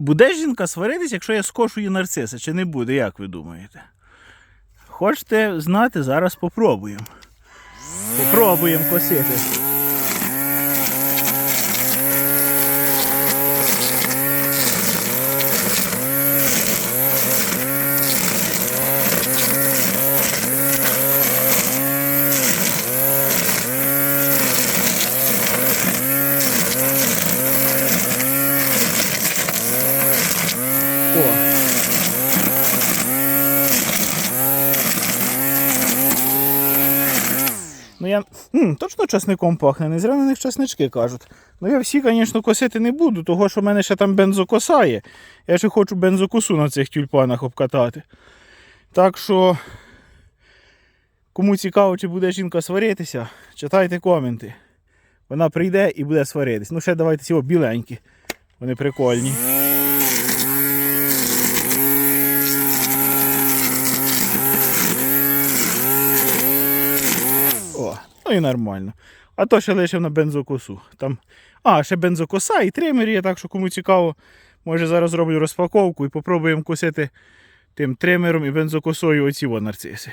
буде жінка сваритись, якщо я скошу її нарциса, чи не буде, як ви думаєте? Хочете знати, зараз попробуємо. Попробуємо косити. О. Ну я. М, точно часником пахне, не зря на них часнички кажуть. Ну я всі, звісно, косити не буду, того що в мене ще там бензокоса є. Я ще хочу бензокосу на цих тюльпанах обкатати. Так що, кому цікаво, чи буде жінка сваритися, читайте коменти. Вона прийде і буде сваритись. Ну ще давайте ці біленькі. Вони прикольні. Ну і нормально. А то ще лишив на бензокосу. Там... А, ще бензокоса і тример є, так що кому цікаво, може зараз зроблю розпаковку і попробуємо косити тим тримером і бензокосою оці нарциси.